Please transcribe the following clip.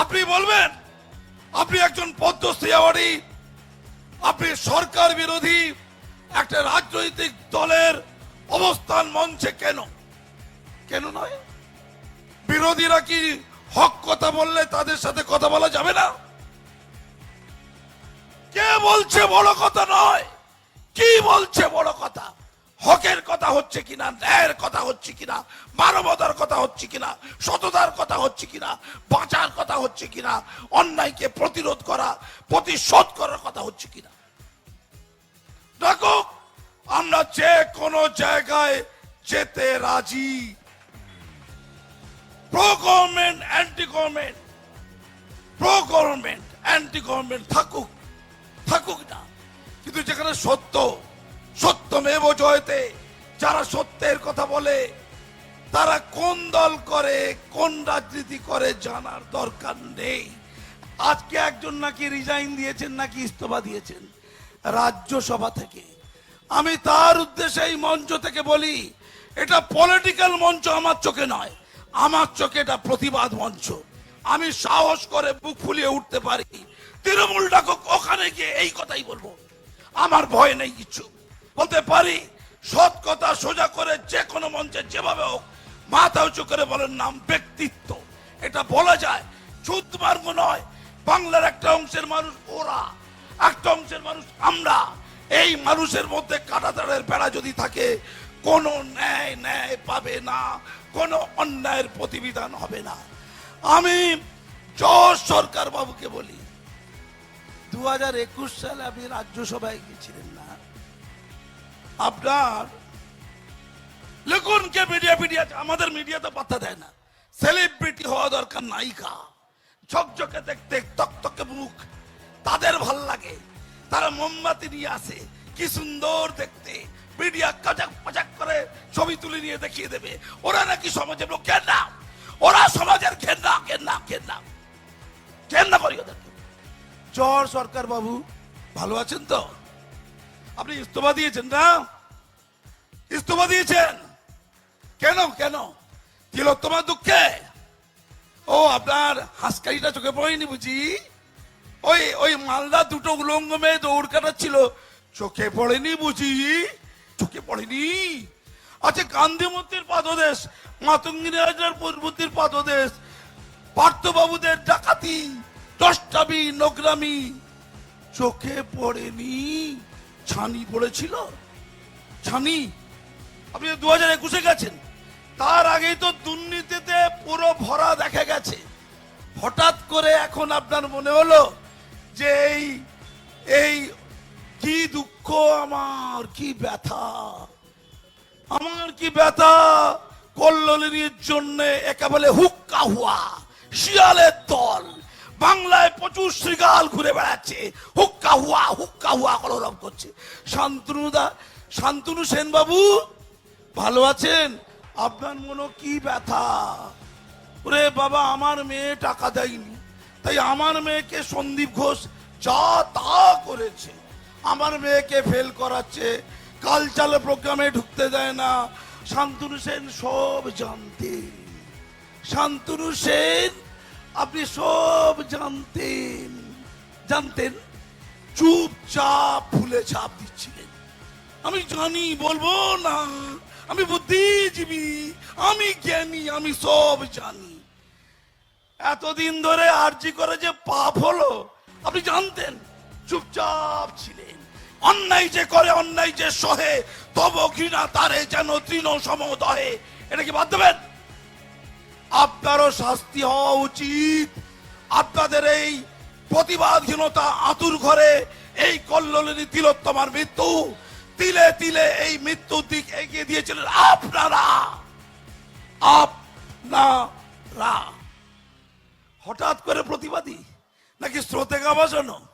আপনি বলবেন, আপনি একজন পদ্মশ্রী আপনি সরকার বিরোধী, একটা রাজনৈতিক দলের অবস্থান মঞ্চে কেন? কেন নয়? বিরোধীরা কি হক কথা বললে তাদের সাথে কথা বলা যাবে না? কে বলছে বড় কথা নয়? কি বলছে বড় কথা? কথা হচ্ছে কিনা, ন্যায়ের কথা হচ্ছে কিনা, মানবতার কথা হচ্ছে কিনা, সততার কথা হচ্ছে কিনা, বাঁচার কথা হচ্ছে কিনা, অন্যায়কে প্রতিরোধ করা, প্রতিশোধ করার কথা হচ্ছে কিনা। দেখো, আমরা যে কোনো জায়গায় যেতে রাজি। Pro government anti government pro government anti government থাকুক থাকুক না। কিন্তু যেখানে সত্য সত্যমেব জয়তে যারা সত্যের কথা বলে, তারা কোন দল করে, কোন রাজনীতি করে জানার দরকার নেই। আজকে একজন নাকি রিজাইন দিয়েছেন, নাকি ইস্তফা দিয়েছেন রাজ্যসভা থেকে। আমি তার উদ্দেশ্যে এই মঞ্চ থেকে বলি, এটা পলিটিক্যাল মঞ্চ আমার চোখে নয়। আমার চোখে এটা প্রতিবাদ মঞ্চ। আমি সাহস করে বুক ফুলিয়ে উঠতে পারি। তৃণমূল ডাকুক, ওখানে গিয়ে এই কথাই বলব। আমার ভয় নেই কিছু। বলতে পারি সৎ কথা সোজা করে যে কোনো মঞ্চে যেভাবে হোক, মাথা উঁচু করে বলেন নাম ব্যক্তিত্ব। এটা বলা যায় চুত মার্গ নয়, বাংলার একটা অংশের মানুষ ওরা, একটা অংশের মানুষ আমরা। এই মানুষের মধ্যে কাটাতারের বেড়া যদি থাকে, কোনো ন্যায় ন্যায় পাবে না, কোনো অন্যায়ের প্রতিবিধান হবে না। আমি জয় সরকার বাবুকে বলি দু হাজার একুশ সালে আপনি রাজ্যসভায় গিয়েছিলেন না। আপনার লিখুন কে মিডিয়া মিডিয়া আমাদের মিডিয়া তো পাত্তা দেয় না। সেলিব্রিটি হওয়া দরকার নায়িকা ঝকঝকে দেখতে, তকতকে মুখ। তাদের ভালো লাগে। তারা মোমবাতি নিয়ে আসে। কি সুন্দর দেখতে। মিডিয়া কাজাক পাজাক করে ছবি তুলে নিয়ে দেখিয়ে দেবে। ওরা নাকি সমাজের লোক। ঘেন্না ওরা সমাজের ঘেন্না ঘেন্না ঘেন্না ঘেন্না করি ওদেরকে? চর সরকার বাবু, ভালো আছেন তো? আপনি ইস্তফা দিয়েছেন না? ইস্তফা দিয়েছেন? কেন কেন? তিলোত্তমার দুঃখে? ও, আপনার হাসকারিটা চোখে পড়েনি বুঝি? ওই ওই মালদা দুটো উলঙ্গ মেয়ে দৌড় কাটাচ্ছিল। চোখে পড়েনি বুঝি? চোখে পড়েনি? আচ্ছা গান্ধীমূর্তির পাদদেশ, মাতঙ্গিনী রাজার পাদদেশ, পার্থবাবুদের ডাকাতি দশটামি নোগ্রামি, চোখে পড়েনি? ছানি পড়েছিল? ছানি, আপনি দু হাজার একুশে গেছেন। তার আগেই তো দুর্নীতিতে পুরো ভরা দেখা গেছে। হঠাৎ করে এখন আপনার মনে হলো যে এই এই কি দুঃখ আমার, কি ব্যথা। আমার কি ব্যথা? কল্লোলিনীর জন্য একেবারে হুক্কা হুয়া, শিয়ালের দল। প্রচুর শ্রীগাল ঘুরে বেড়াচ্ছে। হুক্কা হুয়া হুক্কা হুয়া কলরব করছে। শান্তনুদা, শান্তনু সেন বাবু ভালো আছেন? আপনার মনে কি ব্যথা? ওরে বাবা, আমার মেয়ে টাকা দেয়নি। তাই আমার মেয়েকে সন্দীপ ঘোষ যা তা করেছে। আমার মেয়েকে ফেল করাচ্ছে। কালচার প্রোগ্রামে ঢুকতে দেয় না। শান্তনু সেন সব জানতেন শান্তনু সেন আপনি সব জানতেন জানতেন। চুপচাপ ফুলে ছাপ দিচ্ছিলেন। আমি জানি, বলব না, আমি বুদ্ধিজীবী, আমি জ্ঞানী, আমি সব জানি। এতদিন ধরে আরজি করে যে পাপ হলো, আপনি জানতেন, চুপচাপ ছিলেন। অন্যায় যে করে, অন্যায় যে সহে, তব ঘৃণা তারে যেন তৃণ সমদহে এটা কি বাদ দেবেন আপনারও শাস্তি হওয়া উচিত। আপনাদের এই প্রতিবাদহীনতা আতুর ঘরে, এই কল্লোলিনী তিলোত্তমার মৃত্যু, তিলে তিলে এই মৃত্যুর দিক এগিয়ে দিয়েছিলেন আপনারা। আপনারা। হঠাৎ করে প্রতিবাদী? নাকি স্রোতে গাওয়া জন্য